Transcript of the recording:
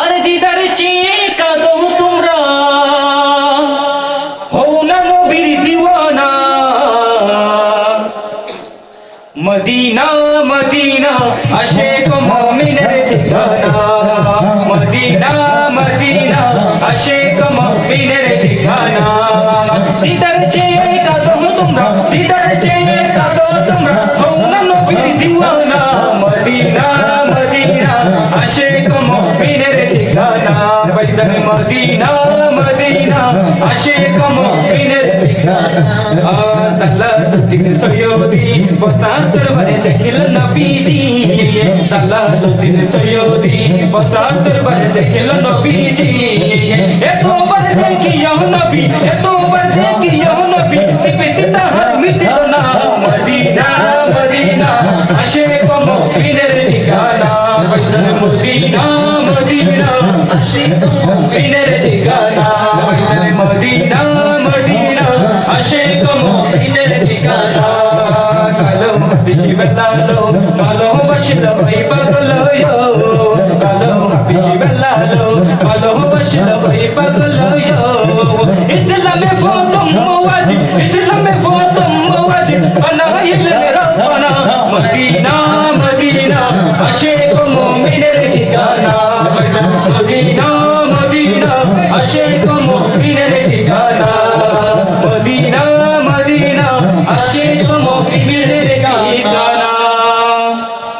আর দিদার চেয়ে কাঁদো তোমরা। হও না নবীর দিওয়ানা। মদিনা মদিনা, আশেক মুমিনের ঠিকানা। মদিনা মদিনা, আশেক মুমিনের ঠিকানা। দিদার চেয়ে কাঁদো তোমরা, দিদার চেয়ে কাঁদো তোমরা। হও না নবীর দিওয়ানা। মদিনা আশেক মুমিনের ঠিকানা বাইজান মদিনা মদিনা আশেক মুমিনের ঠিকানা সালাতুদ্দিন সৈয়দি বসান্তর বরে দেখিল নবীজি সালাতুদ্দিন সৈয়দি বসান্তর বরে দেখিল নবীজি এত বার দেখিয়া নবী এত বার দেখিয়া নবী দিবিতে তাহার মিটিল না মদিনা মদিনা আসে কম বিনের ঠিকানা বৈতন মদিনা মদিনা আসে কম বিনের ঠিকানা মদিনা মদিনা আসে কম বিনের ঠিকানা। কালো বেশি বেলালো, কালো বসল ওই পাগলো কালো বেশি বেলালো, কালো বসল ওই পাগলো ইসলামে ফতম ওয়াজিব ইসলামে ফতম ওয়াজিব বানাইল রব্বানা। মদিনা মদিনা, আশিক মুমিনের ঠিকানা?